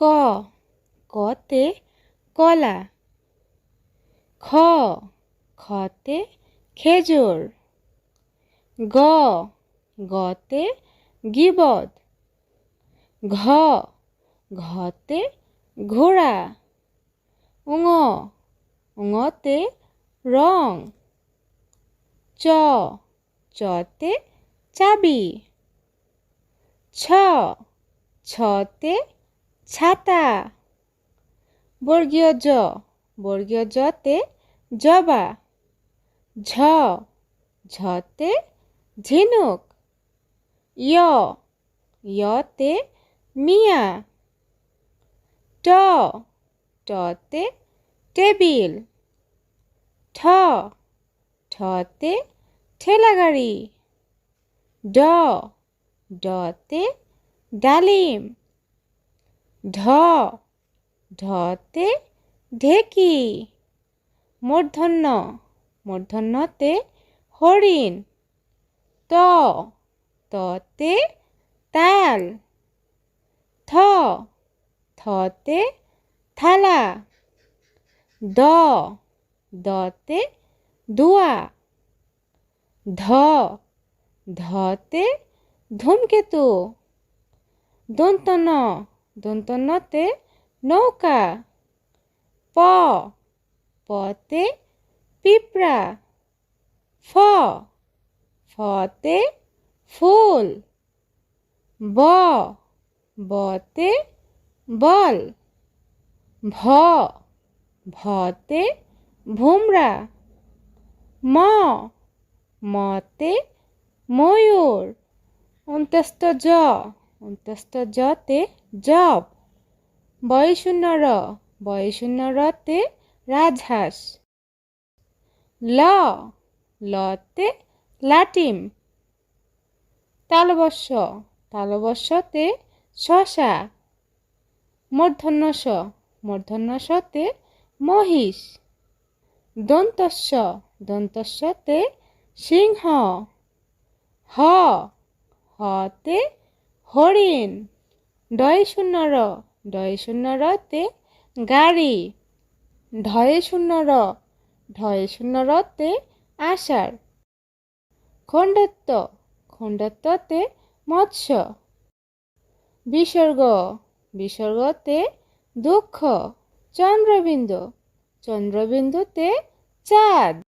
ক, কতে কলা, খ, খতে খেজুর, গ, গতে গিবদ, ঘ, ঘতে ঘোড়া, উঙ, উঙতে রং, চ, চতে চাবি, ছ, ছতে ছাতা। বর্গীয় জ। বর্গীয় জতে জবা। ঝ। ঝতে ঝিনুক। ইয় ইয়তে মিয়া। ট। টতে টেবিল। ঠ। ঠতে ঠেলাগাড়ি। ড। ডতে ডালিম। ঢ, ঢতে ঢেকি। মূর্ধন্য, মূর্ধন্যতে হরিণ। ত, ততে তাল। থ, থতে থালা। দ, দতে দুয়া। ধ, ধতে ধূমকেতু। দন্তন দন্তনতে নৌকা। প, পতে পিঁপড়া। ফ, ফতে ফুল। ব, বতে বল। ভ, ভতে ভুমরা। ম, মতে ময়ূর। অন্তস্থ জ অন্তস্থ জতে জব। বয়শূন্য র বয়শূন্য রতে রাজহাঁস। ল, লতে লাটিম। তালবস্য তালবস্যতে শশা। মূর্ধন্য স মূর্ধন্য সতে মহিষ। দন্তস্য, দন্তস্যতে সিংহ। হ, হতে হরিণ। ডয় শূন্য র ডয় শূন্য রতে গাড়ি। ঢয়ে শূন্য র ঢয়ে শূন্য রতে আষাঢ়। খণ্ডত্ব, খণ্ডত্বতে মৎস্য। বিসর্গ, বিসর্গতে দুঃখ। চন্দ্রবিন্দু, চন্দ্রবিন্দুতে চাঁদ।